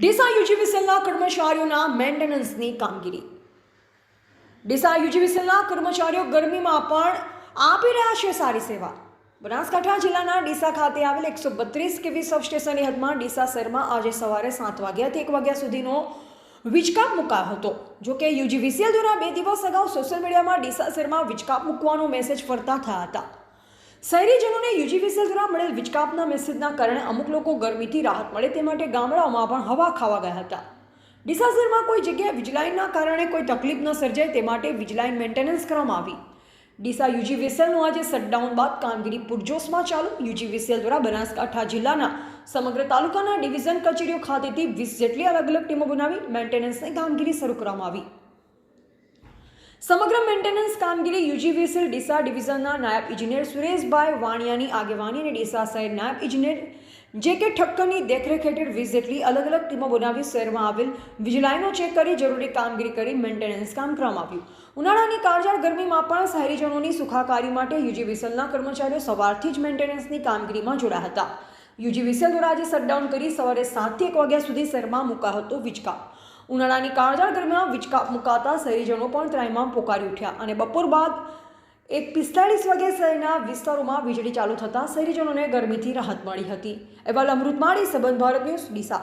ડીસા યુજીવીસીએલના કર્મચારીઓના મેન્ટેનન્સની કામગીરી. ડીસા યુજીવીસીએલના કર્મચારીઓ ગરમીમાં પણ આપી રહ્યા છે સારી સેવા. બનાસકાંઠા જિલ્લાના ડીસા ખાતે આવેલ એકસો બત્રીસ કેવી સબસ્ટેશનની હદમાં ડીસા શહેરમાં આજે સવારે સાત વાગ્યાથી એક વાગ્યા સુધીનો વીજકાપ મુકાયો હતો. જોકે યુજીવીસીએલ દ્વારા બે દિવસ અગાઉ સોશિયલ મીડિયામાં ડીસા શહેરમાં વીજકાપ મૂકવાનો મેસેજ ફરતા થયા હતા. શહેરીજનોને યુજીવીસીએલ દ્વારા મળેલ વિચકાપના મેસેજના કારણે અમુક લોકો ગરમીથી રાહત મળે તે માટે ગામડાઓમાં પણ હવા ખાવા ગયા હતા. ડીસા કોઈ જગ્યાએ વીજલાઇનના કારણે કોઈ તકલીફ ન સર્જાય તે માટે વીજલાઇન મેન્ટેનન્સ કરવામાં આવી. ડીસા યુજીવીસીએલનું આજે શટડાઉન બાદ કામગીરી પૂરજોશમાં ચાલુ. યુજીવીસીએલ દ્વારા બનાસકાંઠા જિલ્લાના સમગ્ર તાલુકાના ડિવિઝન કચેરીઓ ખાતેથી વીસ જેટલી અલગ અલગ ટીમો બનાવી મેન્ટેનન્સની કામગીરી શરૂ કરવામાં આવી. સમગ્ર મેન્ટેનન્સ કામગીરી યુજીવીસીએલ ડીસા ડિવિઝનના નાયબ ઇજનેર સુરેશભાઈ વાણિયાની આગેવાની અને ડીસા સાહેબ નાયબ ઇજનેર. જે કે ઠક્કરની દેખરેખ હેઠળ વીસ જેટલી અલગ અલગ ટીમો બનાવી શહેરમાં આવેલ વીજલાઈનો ચેક કરી જરૂરી કામગીરી કરી મેન્ટેનન્સ કામ કરવામાં આવ્યું. ઉનાળાની કાળજાળ ગરમીમાં પણ શહેરીજનોની સુખાકારી માટે યુજીવીસીએલના કર્મચારીઓ સવારથી જ મેન્ટેનન્સની કામગીરીમાં જોડાયા હતા. યુજીવીસીએલ દ્વારા આજે શટડાઉન કરી સવારે સાતથી એક વાગ્યા સુધી શહેરમાં મૂકા હતો વીજકાપ ઉનાળાની કાળઝાળ ગરમીમાં વિચકા મુકાતા શહેરીજનો પણ ત્રાઈમામ પોકારી ઉઠ્યા અને બપોર બાદ એક પિસ્તાળીસ વાગે શહેરના વિસ્તારોમાં વીજળી ચાલુ થતાં શહેરીજનોને ગરમીથી રાહત મળી હતી. અહેવાલ અમૃતમાળી, સંબંધ ભારત ન્યૂઝ, ડીસા.